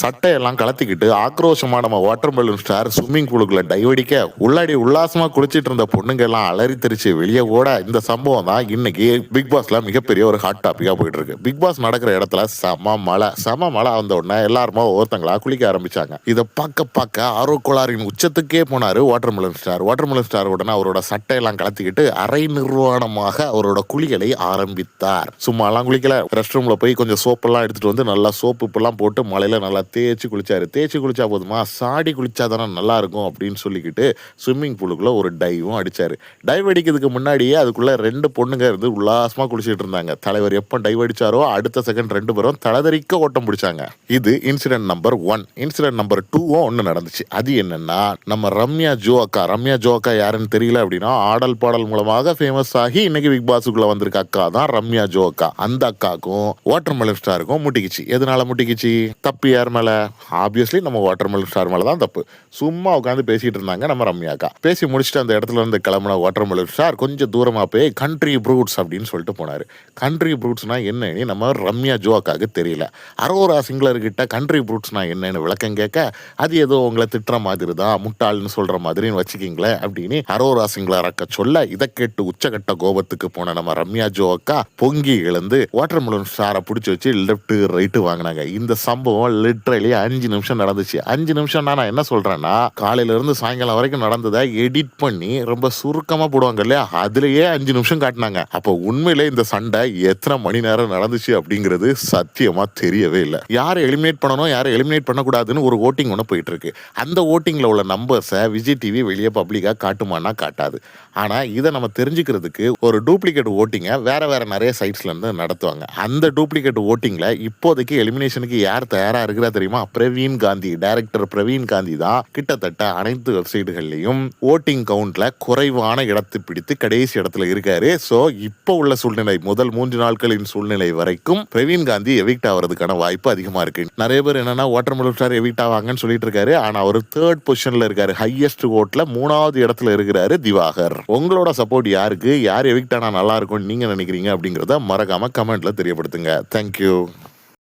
சட்டையெல்லாம் கலத்திக்கிட்டு ஆக்ரோஷமா நம்ம வாட்டர் பலூன் ஸ்டார் ஸ்விம்மிங் பூலுக்குள்ள டைவடிக்க உள்ளாடி உல்லாசமா குளிச்சிட்டு இருந்த பொண்ணுங்க எல்லாம் அலறி தெரிச்சு வெளியே ஓட இந்த சம்பவம் தான் இன்னைக்கு பிக் பாஸ்ல மிகப்பெரிய ஒரு ஹாட் டாபிக்கா போயிட்டு இருக்கு. பிக் பாஸ் நடக்கிற இடத்துல சம மழை. சம மழை வந்த உடனே எல்லாருமா ஒருத்தங்களா குளிக்க ஆரம்பிச்சாங்க. இதை பார்க்க பார்க்க ஆர்வ கோளாறின் உச்சத்துக்கே போனாரு watermelon star watermelon star உடனே அவரோட சட்டையெல்லாம் கலத்திக்கிட்டு அரை நிர்வாணமாக அவரோட குளிகளை ஆரம்பித்தார். சும்மாலாம் குளிக்கல. ரெஸ்ட் ரூம்ல போய் கொஞ்சம் சோப்பெல்லாம் எடுத்துட்டு வந்து நல்லா சோப்பு இப்பெல்லாம் போட்டு மழையில நல்லா தேய்ச்சி குளிச்சாரு. தேய்ச்சி குளிச்சா போதுமா. சாடி குளிச்சா தானே நல்லாயிருக்கும் அப்படின்னு சொல்லிக்கிட்டு ஸ்விம்மிங் பூலுக்குள்ளே ஒரு டைவும் அடித்தார் டைவ் அடிக்கிறதுக்கு முன்னாடியே அதுக்குள்ளே ரெண்டு பொண்ணுங்க இருந்து உல்லாசமாக குளிச்சுட்டு இருந்தாங்க. தலைவர் எப்போ டைவ் அடித்தாரோ அடுத்த செகண்ட் ரெண்டு பேரும் தலைதறிக்க ஓட்டம் பிடிச்சாங்க. இது incident number one incident number டூவும் ஒன்று நடந்துச்சு. அது என்னன்னா நம்ம ரம்யா ஜோக்கா ரம்யா ஜோக்கா யாருன்னு தெரியல அப்படின்னா ஆடல் பாடல் மூலமாக ஃபேமஸ் ஆகி இன்னைக்கு பிக் பாஸுக்குள்ள வந்திருக்க அக்கா தான் ரம்யா ஜோக்கா அந்த அக்காக்கும் வாட்டர் மெலன் ஸ்டாருக்கும் முட்டிக்கிச்சு. எதனால முட்டிக்கிச்சு? தப்பு யார் ஆப்வியஸ்லி நம்ம வாட்டர் மெலன் ஸ்டார் மேலே தான் தப்பு. சும்மா உட்காந்து பேசிகிட்டு இருந்தாங்க நம்ம ரம்யாக்கா. பேசி முடிச்சுட்டு அந்த இடத்துல இருந்து கிளம்புன வாட்டர் மெலன் ஸ்டார் கொஞ்சம் தூரமாக போய் கண்ட்ரி ப்ரூட்ஸ் அப்படின்னு சொல்லிட்டு போனார். கண்ட்ரி ப்ரூட்ஸ்னா என்னன்னு நம்ம ரம்யா ஜோக்காக்கு தெரியல. அரோரா சிங்களர்கிட்ட கண்ட்ரி ப்ரூட்ஸ்னா என்னன்னு விளக்கம் கேட்க அது ஏதோ உங்களை திட்டுற மாதிரி தான் முட்டாள்னு சொல்கிற மாதிரின்னு வச்சுக்கிங்களேன் அப்படின்னு அரோரா சிங்களர் அக்கா சொல்ல இதை கேட்டு உச்சகட்ட கோபத்துக்கு போன நம்ம ரம்யா ஜோ அக்கா பொங்கி எழுந்து வாட்டர் மெலன் ஸ்டாரை பிடிச்சி வச்சு லெஃப்ட்டு ரைட்டு வாங்கினாங்க. இந்த சம்பவம் லிட்ரலி அஞ்சு நிமிஷம் நடந்துச்சு. அஞ்சு நிமிஷம் நான் என்ன சொல்கிறேன்னா காலையில இருந்து சாயங்காலம் வரைக்கும் நடந்ததை எடிட் பண்ணி ரொம்ப சுருக்கமாக போடுவாங்க இல்லையா? அதுலயே அஞ்சு நிமிஷம் காட்டினாங்க. அப்போ உண்மையிலே இந்த சண்டை எத்தனை மணி நேரம் நடந்துச்சு அப்படிங்கிறது சத்தியமாக தெரியவே இல்லை. யாரை எலிமினேட் பண்ணணும் யாரை எலிமினேட் பண்ணக்கூடாதுன்னு ஒரு ஓட்டிங் ஒன்று போயிட்டு இருக்கு அந்த ஓட்டிங்கில் உள்ள நம்பர்ஸை விஜய் டிவி வெளியே பப்ளிக்காக காட்டுமானா காட்டாது. ஆனால் இதை நம்ம தெரிஞ்சுக்கிறதுக்கு ஒரு டூப்ளிகேட் ஓட்டிங்கை வேற வேற நிறைய சைட்ஸ்ல இருந்து நடத்துவாங்க. அந்த டூப்ளிகேட் ஓட்டிங்கில் இப்போதைக்கு எலிமினேஷனுக்கு யார் தயாராக இருக்கு இருக்கிறா தெரியுமா? பிரவீன் காந்தி டைரக்டர் பிரவீன் காந்தி தான் கிட்டத்தட்ட அனைத்து வெப்சைட்டுகள்லையும் ஓட்டிங் கவுண்ட்ல குறைவான இடத்தை பிடித்து கடைசி இடத்துல இருக்காரு. ஸோ இப்போ உள்ள சூழ்நிலை முதல் மூன்று நாட்களின் சூழ்நிலை வரைக்கும் பிரவீன் காந்தி எவிக்ட் ஆகிறதுக்கான வாய்ப்பு அதிகமா இருக்கு. நிறைய பேர் என்னன்னா வாட்டர் மெலன் ஸ்டார் எவிக்ட் ஆவாங்கன்னு சொல்லிட்டு இருக்காரு. ஆனா அவர் தேர்ட் பொசிஷன்ல இருக்காரு. ஹையஸ்ட் ஓட்ல மூணாவது இடத்துல இருக்கிறாரு திவாகர். உங்களோட சப்போர்ட் யாருக்கு? யார் எவிக்ட் ஆனா நல்லா இருக்கும்னு நீங்க நினைக்கிறீங்க அப்படிங்கறத மறக்காம கமெண்ட்ல தெரியப்படுத்துங்க. தேங்க்யூ